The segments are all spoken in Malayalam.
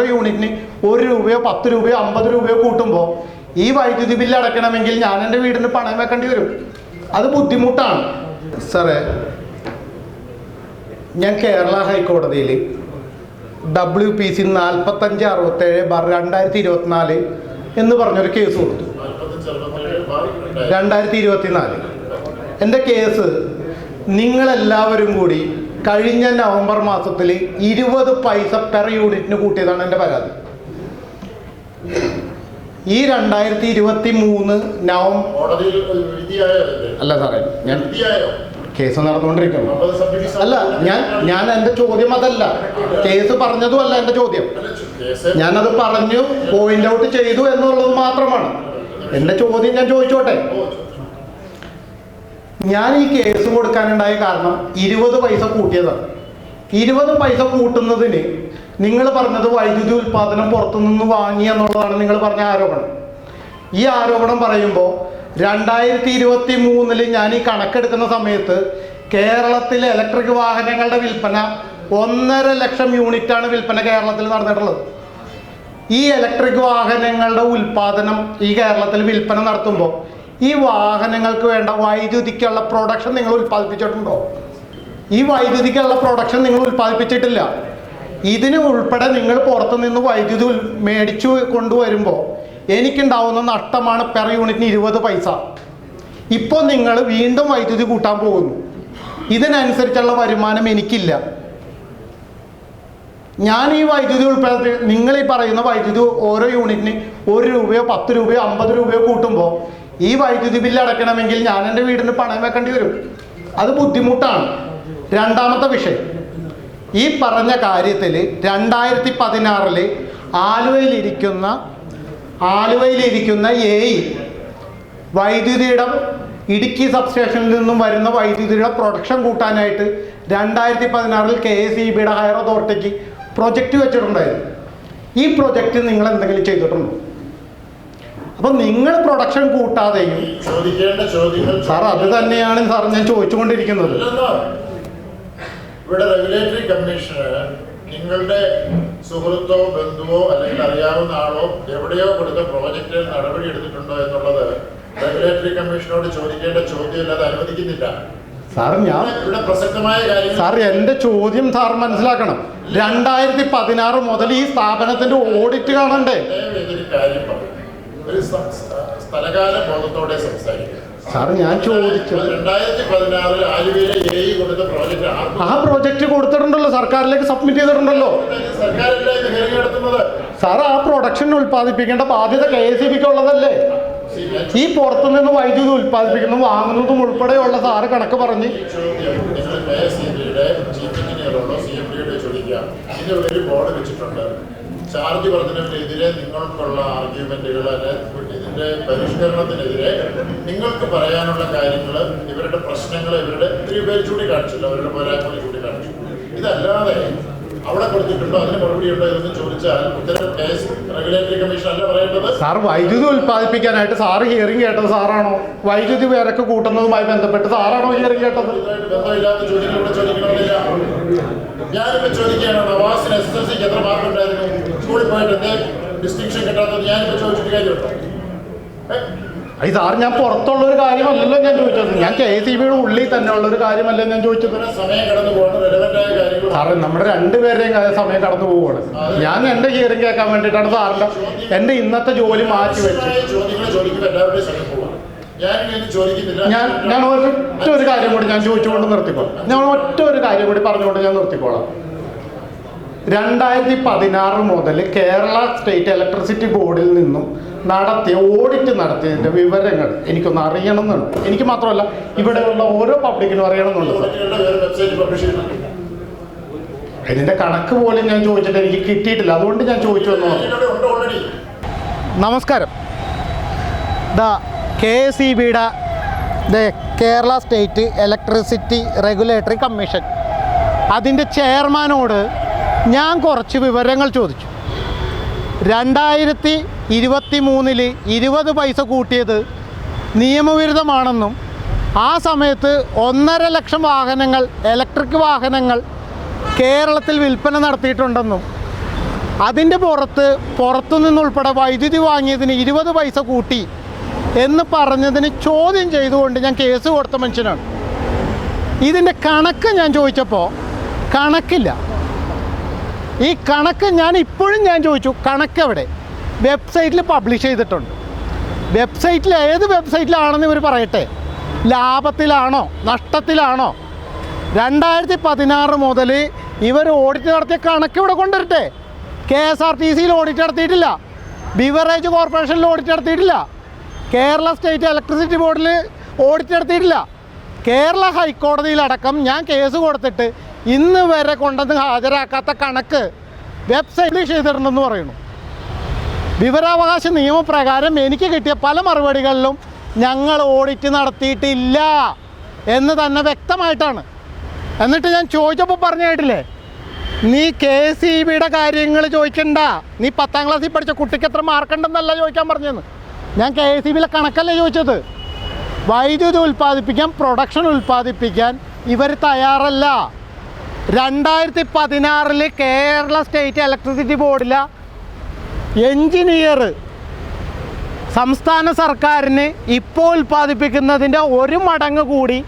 ഓരോ യൂണിറ്റിന് ഒരു രൂപയോ പത്ത് രൂപയോ അമ്പത് രൂപയോ കൂട്ടുമ്പോൾ ഈ വൈദ്യുതി ബില്ല് അടയ്ക്കണമെങ്കിൽ ഞാൻ എന്റെ വീടിന് പണയം വെക്കേണ്ടി വരും. അത് ബുദ്ധിമുട്ടാണ്. സാറേ ഞാൻ കേരള ഹൈക്കോടതിയിൽ ഡബ്ല്യു പി സി നാൽപ്പത്തഞ്ച് അറുപത്തേഴ് ബാർ രണ്ടായിരത്തി ഇരുപത്തിനാല് എന്ന് പറഞ്ഞൊരു കേസ് കൊടുത്തു. രണ്ടായിരത്തി ഇരുപത്തിനാല് എന്റെ കേസ് നിങ്ങളെല്ലാവരും കൂടി കഴിഞ്ഞ നവംബർ മാസത്തിൽ ഇരുപത് പൈസ പെർ യൂണിറ്റിന് കൂട്ടിയതാണ് എന്റെ പരാതി. ഈ രണ്ടായിരത്തി ഇരുപത്തി മൂന്ന് നവംബർ? അല്ല സാറേ ഞാൻ കേസ് നടന്നുകൊണ്ടിരിക്കുന്നു. അല്ല ഞാൻ ഞാൻ എന്റെ ചോദ്യം അതല്ല. കേസ് പറഞ്ഞതും അല്ല എന്റെ ചോദ്യം. ഞാനത് പറഞ്ഞു പോയിന്റ് ഔട്ട് ചെയ്തു എന്നുള്ളത് മാത്രമാണ്. എന്റെ ചോദ്യം ഞാൻ ചോദിച്ചോട്ടെ? ഞാൻ ഈ കേസ് കൊടുക്കാനുണ്ടായ കാരണം ഇരുപത് പൈസ കൂട്ടിയതാണ് ഇരുപത് പൈസ കൂട്ടുന്നതിന് നിങ്ങൾ പറഞ്ഞത് വൈദ്യുതി ഉൽപ്പാദനം പുറത്തുനിന്ന് വാങ്ങി എന്നുള്ളതാണ് നിങ്ങൾ പറഞ്ഞ ആരോപണം. ഈ ആരോപണം പറയുമ്പോൾ രണ്ടായിരത്തി ഇരുപത്തി മൂന്നിൽ ഞാൻ ഈ കണക്കെടുക്കുന്ന സമയത്ത് കേരളത്തിലെ ഇലക്ട്രിക് വാഹനങ്ങളുടെ വിൽപ്പന ഒന്നര ലക്ഷം യൂണിറ്റാണ് വിൽപ്പന കേരളത്തിൽ നടന്നിട്ടുള്ളത്. ഈ ഇലക്ട്രിക് വാഹനങ്ങളുടെ ഉൽപാദനം ഈ കേരളത്തിൽ വിൽപ്പന നടത്തുമ്പോൾ ഈ വാഹനങ്ങൾക്ക് വേണ്ട വൈദ്യുതിക്കുള്ള പ്രൊഡക്ഷൻ നിങ്ങൾ ഉൽപ്പാദിപ്പിച്ചിട്ടുണ്ടോ? ഈ വൈദ്യുതിക്കുള്ള പ്രൊഡക്ഷൻ നിങ്ങൾ ഉൽപ്പാദിപ്പിച്ചിട്ടില്ല. ഇതിന് ഉൾപ്പെടെ നിങ്ങൾ പുറത്തു നിന്ന് വൈദ്യുതി മേടിച്ചു കൊണ്ടുവരുമ്പോൾ എനിക്കുണ്ടാവുന്ന നഷ്ടമാണ് പെർ യൂണിറ്റിന് ഇരുപത് പൈസ. ഇപ്പോൾ നിങ്ങൾ വീണ്ടും വൈദ്യുതി കൂട്ടാൻ പോകുന്നു. ഇതിനനുസരിച്ചുള്ള വരുമാനം എനിക്കില്ല. ഞാൻ ഈ വൈദ്യുതി ഉൾപ്പെടുത്തി നിങ്ങൾ ഈ പറയുന്ന വൈദ്യുതി ഓരോ യൂണിറ്റിന് ഒരു രൂപയോ പത്ത് രൂപയോ അമ്പത് രൂപയോ കൂട്ടുമ്പോൾ ഈ വൈദ്യുതി ബില്ല് അടയ്ക്കണമെങ്കിൽ ഞാൻ എന്റെ വീടിന് പണം വെക്കേണ്ടി വരും. അത് ബുദ്ധിമുട്ടാണ്. രണ്ടാമത്തെ വിഷയം. ഈ പറഞ്ഞ കാര്യത്തിൽ രണ്ടായിരത്തി പതിനാറിൽ ആലുവയിലിരിക്കുന്ന ആലുവയിലിരിക്കുന്ന എ വൈദ്യുതിയുടെ ഇടുക്കി സബ്സ്റ്റേഷനിൽ നിന്നും വരുന്ന വൈദ്യുതിയുടെ പ്രൊഡക്ഷൻ കൂട്ടാനായിട്ട് രണ്ടായിരത്തി പതിനാറിൽ കെ എസ് ഇ ബിയുടെ ഹയർ അതോറിറ്റിക്ക് പ്രൊജക്റ്റ് വെച്ചിട്ടുണ്ടായിരുന്നു. ഈ പ്രൊജക്റ്റ് നിങ്ങൾ എന്തെങ്കിലും ചെയ്തിട്ടുണ്ടോ? അപ്പം നിങ്ങൾ പ്രൊഡക്ഷൻ കൂട്ടാതെയും ചോദിക്കേണ്ട ചോദ്യങ്ങൾ സാർ അത് തന്നെയാണ് സാർ ഞാൻ ചോദിച്ചുകൊണ്ടിരിക്കുന്നത്. ഇവിടെ റെഗുലേറ്ററി കമ്മീഷന് നിങ്ങളുടെ സുഹൃത്തോ ബന്ധുവോ അല്ലെങ്കിൽ അറിയാവുന്ന ആളോ എവിടെയോ കൊടുത്ത പ്രോജക്റ്റ് നടപടി എടുത്തിട്ടുണ്ടോ എന്നുള്ളത് റെഗുലേറ്ററി കമ്മീഷനോട് ചോദിക്കേണ്ട ചോദ്യം അത് അനുവദിക്കുന്നില്ല. സാർ ഞാൻ ഇവിടെ പ്രസക്തമായ കാര്യം സാർ എന്റെ ചോദ്യം സാർ മനസ്സിലാക്കണം. രണ്ടായിരത്തി പതിനാറ് മുതൽ ഈ സ്ഥാപനത്തിന്റെ ഓഡിറ്റ് കാണണ്ടേ? കാര്യം ഒരു സ്ഥലകാല ബോധത്തോടെ സംസാരിക്കുക. സാർ ഞാൻ ചോദിച്ചത് രണ്ടായിരത്തി പതിനാറിൽ ആലുവയിലെ എ ഇ കൊടുത്ത പ്രോജക്റ്റ് ആർക്കും ആ പ്രോജക്റ്റ് കൊടുത്തിട്ടുണ്ടല്ലോ സർക്കാരിലേക്ക് സബ്മിറ്റ് ചെയ്തിട്ടുണ്ടല്ലോ. നടത്തുന്നത്? സാർ ആ പ്രൊഡക്ഷൻ ഉൽപ്പാദിപ്പിക്കേണ്ട ബാധ്യത കെ എസ് ഇ ബിക്ക് ഉള്ളതല്ലേ ഈ പുറത്തു ഈ പുറത്തുനിന്ന് വൈദ്യുതി ഉൽപ്പാദിപ്പിക്കുന്നതും വാങ്ങുന്നതും ഉൾപ്പെടെയുള്ള സാറ് കണക്ക് പറഞ്ഞ്. ചോദ്യം ഒരു ബോർഡ് വെച്ചിട്ടുണ്ട്. ചാർജ് വർധനവിനെതിരെ നിങ്ങൾക്കുള്ള ആർഗ്യുമെന്റുകൾ ഇതിന്റെ പരിഷ്കരണത്തിനെതിരെ നിങ്ങൾക്ക് പറയാനുള്ള കാര്യങ്ങൾ ഇവരുടെ പ്രശ്നങ്ങൾ ഇവരുടെ ഒത്തിരി പേര് ചൂണ്ടിക്കാണിച്ചല്ലോ അവരുടെ പോരായ്മകൾ ചൂണ്ടിക്കാണിച്ചു. ഇതല്ലാതെ അവിടെ കൊടുത്തിട്ടുണ്ടോ? അതിന് മറുപടി ഉണ്ടോ ഇതൊന്നും ചോദിച്ചാൽ ഉത്തരം റെഗുലേറ്ററി കമ്മീഷൻ അല്ല പറയേണ്ടത്. സാർ വൈദ്യുതി ഉൽപ്പാദിപ്പിക്കാനായിട്ട് സാർ ഹിയറിംഗ് കേട്ടത് സാറാണോ? വൈദ്യുതി വിലക്ക് കൂട്ടുന്നതുമായി ബന്ധപ്പെട്ട് സാറാണോ ഹിയറിംഗ് കേട്ടത്? ബന്ധമില്ലാത്ത ചോദ്യങ്ങൾ ഇവിടെ ചോദിക്കണമെന്നില്ല. ഞാനിപ്പോ ചോദിക്കുകയാണ് നവാസിന് എസ് എസ് സിക്ക് എത്ര മാർക്ക് ഉണ്ടായിരുന്നു? സ്കൂളിൽ പോയിട്ട് എന്തേ ഡിസ്റ്റിങ്ഷൻ കിട്ടാത്തത്? ഞാനിപ്പോ ചോദിച്ചിട്ട് കാര്യമുണ്ടോ? ഈ സാർ ഞാൻ പുറത്തുള്ള ഒരു കാര്യമല്ലല്ലോ ഞാൻ ചോദിച്ചത്. ഞാൻ കെ സി ബിയുടെ ഉള്ളിൽ തന്നെ ഉള്ള ഒരു കാര്യമല്ല ഞാൻ ചോദിച്ചത്? സാറ് നമ്മുടെ രണ്ടുപേരുടെയും കാര്യം സമയം കടന്നു പോവുകയാണ്. ഞാൻ എന്റെ ഹിയറിംഗ് കേൾക്കാൻ വേണ്ടിയിട്ടാണ് സാറിന്റെ എന്റെ ഇന്നത്തെ ജോലി മാറ്റി വെച്ച് ആവശ്യമായ ചോദ്യങ്ങൾ ചോദിക്കുമ്പോൾ എല്ലാവരുടെയും സമയം പോവാം ഞാൻ ഇനി ചോദിക്കുന്നില്ല. ഞാൻ ഞാൻ ഒറ്റ ഒരു കാര്യം കൂടി ഞാൻ ചോദിച്ചുകൊണ്ട് നിർത്തിക്കോളാം ഞാൻ ഒറ്റ ഒരു കാര്യം കൂടി പറഞ്ഞുകൊണ്ട് ഞാൻ നിർത്തിക്കോളാം. രണ്ടായിരത്തി പതിനാറ് മുതൽ കേരള സ്റ്റേറ്റ് ഇലക്ട്രിസിറ്റി ബോർഡിൽ നിന്നും നടത്തിയ ഓഡിറ്റ് നടത്തിയതിന്റെ വിവരങ്ങൾ എനിക്കൊന്ന് അറിയണമെന്നുണ്ട്. എനിക്ക് മാത്രമല്ല ഇവിടെയുള്ള ഓരോ പബ്ലിക്കിനും അറിയണമെന്നുണ്ട് സാർ. ഇതിന്റെ കണക്ക് പോലും ഞാൻ ചോദിച്ചിട്ട് എനിക്ക് കിട്ടിയിട്ടില്ല. അതുകൊണ്ട് ഞാൻ ചോദിച്ചു എന്ന് നമസ്കാരം. ദ കെ എസ് ഇ ബിയുടെ Kerala state electricity regulatory commission. അതിന്റെ ചെയർമാനോട് ഞാൻ കുറച്ച് വിവരങ്ങൾ ചോദിച്ചു. രണ്ടായിരത്തി ഇരുപത്തി മൂന്നിൽ ഇരുപത് പൈസ കൂട്ടിയത് നിയമവിരുദ്ധമാണെന്നും ആ സമയത്ത് ഒന്നര ലക്ഷം വാഹനങ്ങൾ ഇലക്ട്രിക് വാഹനങ്ങൾ കേരളത്തിൽ വിൽപ്പന നടത്തിയിട്ടുണ്ടെന്നും അതിന്റെ പുറത്ത് പുറത്തു നിന്നുൾപ്പെടെ വൈദ്യുതി വാങ്ങിയതിന് ഇരുപത് പൈസ കൂട്ടി എന്ന് പറഞ്ഞതിന് ചോദ്യം ചെയ്തുകൊണ്ട് ഞാൻ കേസ് കൊടുത്ത മനുഷ്യനാണ്. ഇതിന്റെ കണക്ക് ഞാൻ ചോദിച്ചപ്പോൾ കണക്കില്ല. ഈ കണക്ക് ഞാൻ ഇപ്പോഴും ഞാൻ ചോദിച്ചു കണക്ക് എവിടെ? വെബ്സൈറ്റിൽ പബ്ലിഷ് ചെയ്തിട്ടുണ്ട്. വെബ്സൈറ്റിൽ ഏത് വെബ്സൈറ്റിലാണെന്ന് ഇവർ പറയട്ടെ? ലാഭത്തിലാണോ? നഷ്ടത്തിലാണോ? രണ്ടായിരത്തി പതിനാറ് മുതൽ ഇവർ ഓഡിറ്റ് നടത്തിയ കണക്ക് ഇവിടെ കൊണ്ടുവരട്ടെ. കെ എസ് ആർ ടി സിയിൽ ഓഡിറ്റ് നടത്തിയിട്ടില്ല. ബിവറേജ് കോർപ്പറേഷനിൽ ഓഡിറ്റ് നടത്തിയിട്ടില്ല. കേരള സ്റ്റേറ്റ് ഇലക്ട്രിസിറ്റി ബോർഡിൽ ഓഡിറ്റ് നടത്തിയിട്ടില്ല. കേരള ഹൈക്കോടതിയിലടക്കം ഞാൻ കേസ് കൊടുത്തിട്ട് ഇന്ന് വരെ കൊണ്ടുവന്ന് ഹാജരാക്കാത്ത കണക്ക് വെബ്സൈറ്റിൽ ചെയ്തിട്ടുണ്ടെന്ന് പറയുന്നു. വിവരാവകാശ നിയമപ്രകാരം എനിക്ക് കിട്ടിയ പല മറുപടികളിലും ഞങ്ങൾ ഓഡിറ്റ് നടത്തിയിട്ടില്ല എന്ന് തന്നെ വ്യക്തമായിട്ടാണ്. എന്നിട്ട് ഞാൻ ചോദിച്ചപ്പോൾ പറഞ്ഞു കേട്ടില്ലേ? നീ കെ സി ബിയുടെ കാര്യങ്ങൾ ചോദിക്കണ്ട. നീ പത്താം ക്ലാസ്സിൽ പഠിച്ച കുട്ടിക്ക് എത്ര മാർക്കുണ്ടെന്നല്ല ചോദിക്കാൻ പറഞ്ഞതെന്ന് ഞാൻ കെ സി ബിയിലെ കണക്കല്ലേ ചോദിച്ചത്. വൈദ്യുതി ഉൽപ്പാദിപ്പിക്കാൻ പ്രൊഡക്ഷൻ ഉൽപ്പാദിപ്പിക്കാൻ ഇവർ തയ്യാറല്ല. രണ്ടായിരത്തി പതിനാറിൽ കേരള സ്റ്റേറ്റ് ഇലക്ട്രിസിറ്റി ബോർഡിലെ എഞ്ചിനീയർ സംസ്ഥാന സർക്കാരിന് ഇപ്പോൾ ഉൽപ്പാദിപ്പിക്കുന്നതിന്റെ ഒരു മടങ്ങ് കൂടി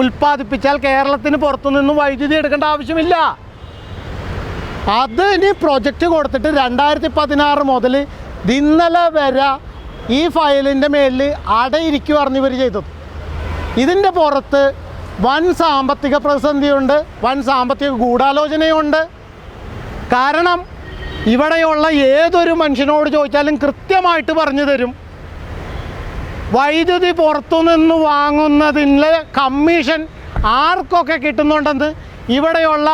ഉൽപ്പാദിപ്പിച്ചാൽ കേരളത്തിന് പുറത്തുനിന്ന് വൈദ്യുതി എടുക്കേണ്ട ആവശ്യമില്ല. അതിന് പ്രൊജക്റ്റ് കൊടുത്തിട്ട് രണ്ടായിരത്തി പതിനാറ് മുതൽ ഇന്നലെ വരെ ഈ ഫയലിന്റെ മേലിൽ അടയിരിക്കുമായിരുന്നു ഇവർ ചെയ്തത്. ഇതിന്റെ പുറത്ത് വൻ സാമ്പത്തിക പ്രതിസന്ധിയുണ്ട് വൻ സാമ്പത്തിക ഗൂഢാലോചനയുണ്ട്. കാരണം ഇവിടെയുള്ള ഏതൊരു മനുഷ്യനോട് ചോദിച്ചാലും കൃത്യമായിട്ട് പറഞ്ഞു തരും. വൈദ്യുതി പുറത്തുനിന്ന് വാങ്ങുന്നതിന്റെ കമ്മീഷൻ ആർക്കൊക്കെ കിട്ടുന്നുണ്ടെന്ന് ഇവിടെയുള്ള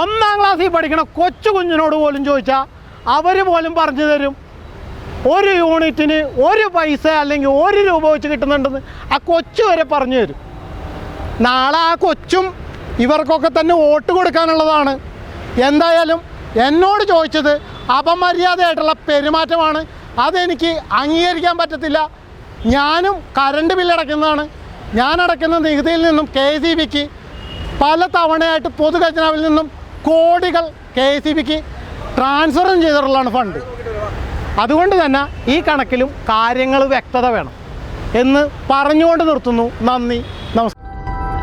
ഒന്നാം ക്ലാസ്സിൽ പഠിക്കണ കൊച്ചു കുഞ്ഞിനോട് പോലും ചോദിച്ചാൽ അവർ പോലും പറഞ്ഞു തരും. ഒരു യൂണിറ്റിന് ഒരു പൈസ അല്ലെങ്കിൽ ഒരു രൂപ വെച്ച് കിട്ടുന്നുണ്ടെന്ന് ആ കൊച്ചു വരെ പറഞ്ഞു തരും. നാളെ ആ കൊച്ചും ഇവർക്കൊക്കെ തന്നെ വോട്ട് കൊടുക്കാനുള്ളതാണ്. എന്തായാലും എന്നോട് ചോദിച്ചത് അപമര്യാദയായിട്ടുള്ള പെരുമാറ്റമാണ്. അതെനിക്ക് അംഗീകരിക്കാൻ പറ്റത്തില്ല. ഞാനും കറണ്ട് ബില്ലടയ്ക്കുന്നതാണ് ഞാൻ അടയ്ക്കുന്ന നികുതിയിൽ നിന്നും കെ സി ബിക്ക് പല തവണയായിട്ട് പൊതുഖജനാവിൽ നിന്നും കോടികൾ കെ സി ബിക്ക് ട്രാൻസ്ഫറും ചെയ്തിട്ടുള്ളതാണ് ഫണ്ട്. അതുകൊണ്ട് തന്നെ ഈ കണക്കിലും കാര്യങ്ങൾ വ്യക്തത വേണം എന്ന് പറഞ്ഞുകൊണ്ട് നിർത്തുന്നു. നന്ദി.